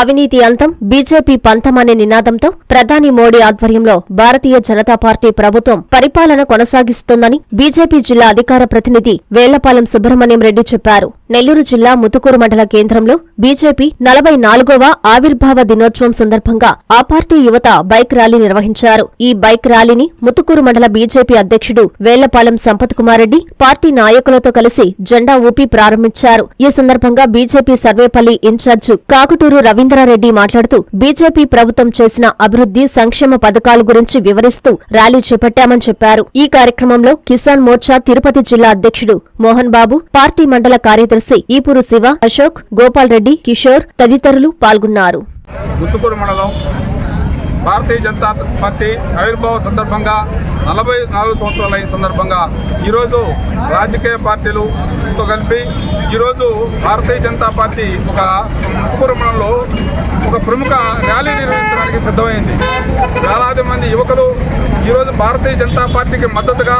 అవినీతి అంతం బీజేపీ పంతం అనే నినాదంతో ప్రధాని మోడీ ఆధ్వర్యంలో భారతీయ జనతా పార్టీ ప్రభుత్వం పరిపాలన కొనసాగిస్తోందని బీజేపీ జిల్లా అధికార ప్రతినిధి వేలపాలెం సుబ్రహ్మణ్యం రెడ్డి చెప్పారు. నెల్లూరు జిల్లా ముతుకూరు మండల కేంద్రంలో బీజేపీ నలభై నాలుగవ ఆవిర్భావ దినోత్సవం సందర్భంగా ఆ పార్టీ యువత బైక్ ర్యాలీ నిర్వహించారు. ఈ బైక్ ర్యాలీని ముతుకూరు మండల బీజేపీ అధ్యక్షుడు వేలపాలెం సంపత్ కుమార్ రెడ్డి పార్టీ నాయకులతో కలిసి జెండా ఊపి ప్రారంభించారు. ఈ సందర్భంగా బీజేపీ సర్వేపల్లి ఇన్ఛార్జు కాకుటూరు రవి రవీంద్రారెడ్డి మాట్లాడుతూ బీజేపీ ప్రభుత్వం చేసిన అభివృద్ధి సంక్షేమ పథకాల గురించి వివరిస్తూ ర్యాలీ చేపట్టామని చెప్పారు. ఈ కార్యక్రమంలో కిసాన్ మోర్చా తిరుపతి జిల్లా అధ్యక్షుడు మోహన్ బాబు పార్టీ మండల కార్యదర్శి ఈపూరు శివ అశోక్ గోపాల్ రెడ్డి కిషోర్ తదితరులు పాల్గొన్నారు. భారతీయ జనతా పార్టీ ఆవిర్భావ సందర్భంగా నలభై నాలుగు సంవత్సరాల అయిన సందర్భంగా ఈరోజు రాజకీయ పార్టీలుతో కలిపి ఈరోజు భారతీయ జనతా పార్టీ ఒక ఉపరమణంలో ఒక ప్రముఖ ర్యాలీ నిర్వహించడానికి సిద్ధమైంది. వేలాది మంది యువకులు ఈరోజు భారతీయ జనతా పార్టీకి మద్దతుగా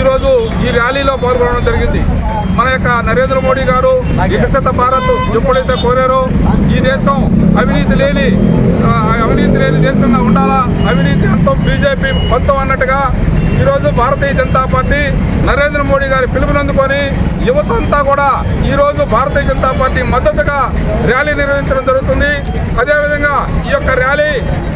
ఈరోజు ఈ ర్యాలీలో పాల్గొనడం జరిగింది. మన యొక్క నరేంద్ర మోడీ గారు వికసిత భారత్ ఎప్పుడైతే కోరారో ఈ దేశం అవినీతి లేని అవినీతి లేని దేశంగా ఉండాలా? అవినీతి అంతం బీజేపీ పంతం అన్నట్టుగా ఈరోజు భారతీయ జనతా పార్టీ నరేంద్ర మోడీ గారి పిలుపునందుకొని యువత అంతా కూడా ఈరోజు భారతీయ జనతా పార్టీ మద్దతుగా ర్యాలీ నిర్వహించడం జరుగుతుంది. అదేవిధంగా యొక్క ర్యాలీ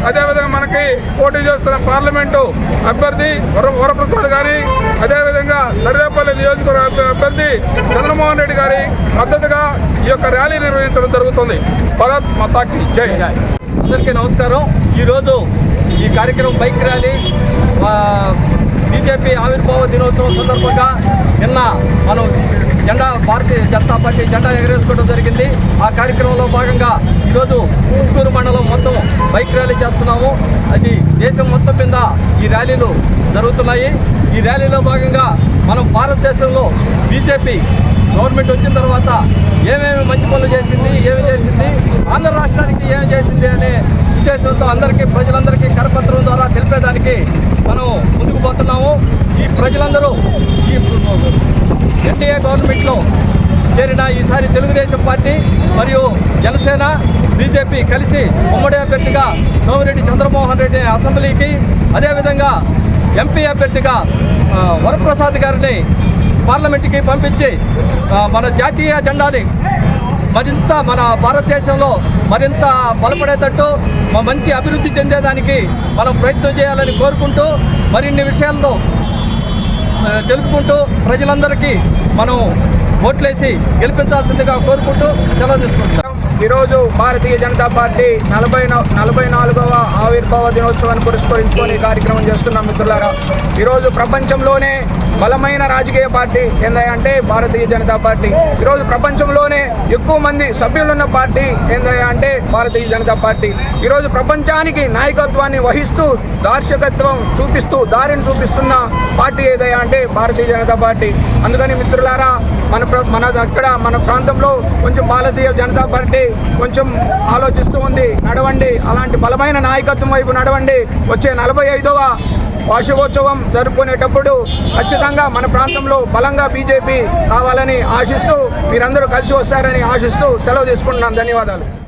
అదేవిధంగా మనకి పోటీ చేస్తున్న పార్లమెంటు అభ్యర్థి వర వరప్రసాద్ గారి అదేవిధంగా సర్వేపల్లి నియోజకవర్గ అభ్యర్థి చంద్రమోహన్ రెడ్డి గారి మద్దతుగా ఈ యొక్క ర్యాలీ నిర్వహించడం జరుగుతుంది. భారత్ మతాకి జై. అందరికీ నమస్కారం. ఈరోజు ఈ కార్యక్రమం బైక్ ర్యాలీ బీజేపీ ఆవిర్భావ దినోత్సవం సందర్భంగా నిన్న మనం జెండా భారతీయ జనతా పార్టీ జెండా ఎగరేసుకోవడం జరిగింది. ఆ కార్యక్రమంలో భాగంగా ఈరోజు ముత్తుకూరు మండలం మొత్తం బైక్ ర్యాలీ చేస్తున్నాము. అది దేశం మొత్తం మీద ఈ ర్యాలీలు జరుగుతున్నాయి. ఈ ర్యాలీలో భాగంగా మనం భారతదేశంలో బీజేపీ గవర్నమెంట్ వచ్చిన తర్వాత ఏమేమి మంచి పనులు చేసింది ఏమి చేసింది ఆంధ్ర రాష్ట్రానికి ఏమి చేసింది అనే ఉద్దేశంతో అందరికీ ప్రజలందరికీ కరపత్రం ద్వారా తెలిపేదానికి మనం ముందుకు పోతున్నాము ఈ ప్రజలందరూ ఈ ఎన్డీఏ గవర్నమెంట్లో చేరిన ఈసారి తెలుగుదేశం పార్టీ మరియు జనసేన బీజేపీ కలిసి ఉమ్మడి అభ్యర్థిగా సోమిరెడ్డి చంద్రమోహన్ రెడ్డి అసెంబ్లీకి అదేవిధంగా ఎంపీ అభ్యర్థిగా వరప్రసాద్ గారిని పార్లమెంటుకి పంపించి మన జాతీయ జెండాని మరింత మన భారతదేశంలో మరింత బలపడేటట్టు మంచి అభివృద్ధి చెందేదానికి మనం ప్రయత్నం చేయాలని కోరుకుంటూ మరిన్ని విషయాల్లో తెలుపుకుంటూ ప్రజలందరికీ మనం ఓట్లేసి గెలిపించాల్సిందిగా కోరుకుంటూ సెలవు తీసుకుంటాం ఈరోజు భారతీయ జనతా పార్టీ నలభై నలభై నాలుగవ ఆవిర్భావ దినోత్సవాన్ని పురస్కరించుకొని కార్యక్రమం చేస్తున్నాం మిత్రులారా ఈరోజు ప్రపంచంలోనే బలమైన రాజకీయ పార్టీ ఏందంటే భారతీయ జనతా పార్టీ. ఈరోజు ప్రపంచంలోనే ఎక్కువ మంది సభ్యులున్న పార్టీ ఏందంటే అంటే భారతీయ జనతా పార్టీ. ఈరోజు ప్రపంచానికి నాయకత్వాన్ని వహిస్తూ దార్శకత్వం చూపిస్తూ దారిని చూపిస్తున్న పార్టీ ఏదయ్యా అంటే భారతీయ జనతా పార్టీ. అందుకని మిత్రులారా మన మన అక్కడ మన ప్రాంతంలో కొంచెం భారతీయ జనతా పార్టీ కొంచెం ఆలోచిస్తూ ఉంది. నడవండి అలాంటి బలమైన నాయకత్వం వైపు నడవండి. వచ్చే నలభై ఐదవ వార్షికోత్సవం జరుపుకునేటప్పుడు ఖచ్చితంగా మన ప్రాంతంలో బలంగా బీజేపీ కావాలని ఆశిస్తూ మీరందరూ కలిసి వస్తారని ఆశిస్తూ సెలవు తీసుకుంటున్నాను. ధన్యవాదాలు.